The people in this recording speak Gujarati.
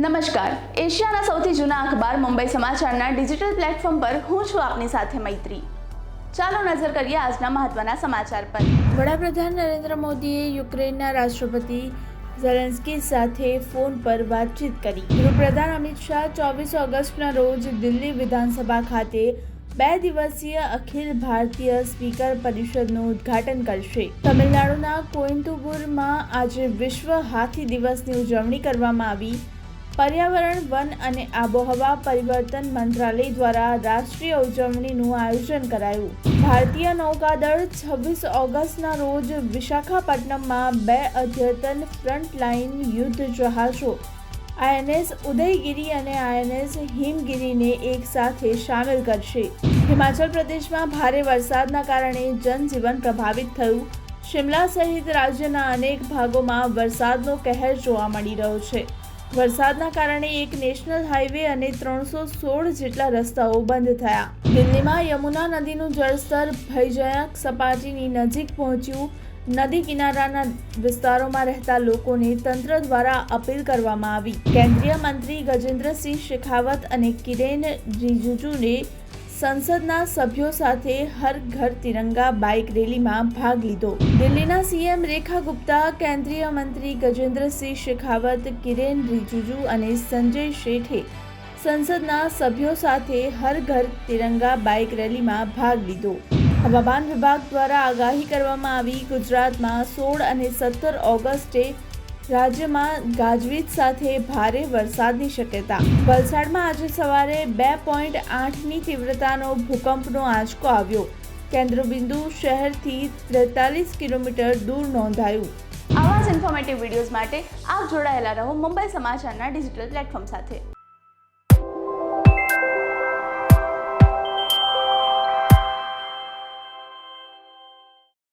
નમસ્કાર. એશિયાના સૌથી જૂના અખબાર મુંબઈ સમાચારના ડિજિટલ પ્લેટફોર્મ પર હું છું આપની સાથે મૈત્રી. ચાલો નજર કરીએ આજના મહત્વના સમાચાર પર. વડાપ્રધાન નરેન્દ્ર મોદીએ યુક્રેનના રાષ્ટ્રપતિ ઝેલેન્સ્કી સાથે ફોન પર વાતચીત કરી. ગૃહપ્રધાન અમિત શાહ ચોવીસ ઓગસ્ટના રોજ દિલ્હી વિધાનસભા ખાતે બે દિવસીય અખિલ ભારતીય સ્પીકર પરિષદનું ઉદ્ઘાટન કરશે. તમિલનાડુના કોઇમ્બતુરમાં આજે વિશ્વ હાથી દિવસની ઉજવણી કરવામાં આવી. પર્યાવરણ, વન અને આબોહવા પરિવર્તન મંત્રાલય દ્વારા રાષ્ટ્રીય ઉજવણીનું આયોજન કરાયું. ભારતીય નૌકાદળ છવ્વીસ ઓગસ્ટના રોજ વિશાખાપટ્ટનમમાં બે અદ્યતન ફ્રન્ટલાઇન યુદ્ધ જહાજો, આઈએનએસ ઉદયગીરી અને આઈએનએસ હિમગીરીને એક સાથે સામેલ કરશે. હિમાચલ પ્રદેશમાં ભારે વરસાદના કારણે જનજીવન પ્રભાવિત થયું. શિમલા સહિત રાજ્યના અનેક ભાગોમાં વરસાદનો કહેર જોવા મળી રહ્યો છે. વરસાદના કારણે એક નેશનલ હાઈવે અને ત્રણસો સોળ જેટલા રસ્તાઓ બંધ થયા. દિલ્હીમાં યમુના નદીનું જળસ્તર ભયજનક સપાટીની નજીક પહોંચ્યું. નદી કિનારાના વિસ્તારોમાં રહેતા લોકોને તંત્ર દ્વારા અપીલ કરવામાં આવી. કેન્દ્રીય મંત્રી ગજેન્દ્રસિંહ શેખાવત અને કિરેન રિજિજુને સંસદના સભ્યો સાથે હર ઘર તિરંગા બાઇક રેલીમાં ભાગ લીધો. દિલ્હીના સીએમ રેખા ગુપ્તા, કેન્દ્રીય મંત્રી ગજેન્દ્રસિંહ શેખાવત, કિરેન રિજિજુ અને સંજય શેઠે સંસદના સભ્યો સાથે હર ઘર તિરંગા બાઇક રેલીમાં ભાગ લીધો. હવામાન વિભાગ દ્વારા આગાહી કરવામાં આવી ગુજરાતમાં સોળ અને સત્તર ઓગસ્ટે રાજ્યમાં ગાજવીજ સાથે ભારે વરસાદની શક્યતા. વલસાડમાં આજે સવારે બે પોઈન્ટ આઠની તીવ્રતાનો ભૂકંપનો આંચકો આવ્યો. કેન્દ્રબિંદુ શહેરથી ત્રેતાલીસ કિલોમીટર દૂર નોંધાયું. આવા જ ઇન્ફોર્મેટિવ વિડીયોઝ માટે આપ જોડાયેલા રહો મુંબઈ સમાચારના ડિજિટલ પ્લેટફોર્મ સાથે.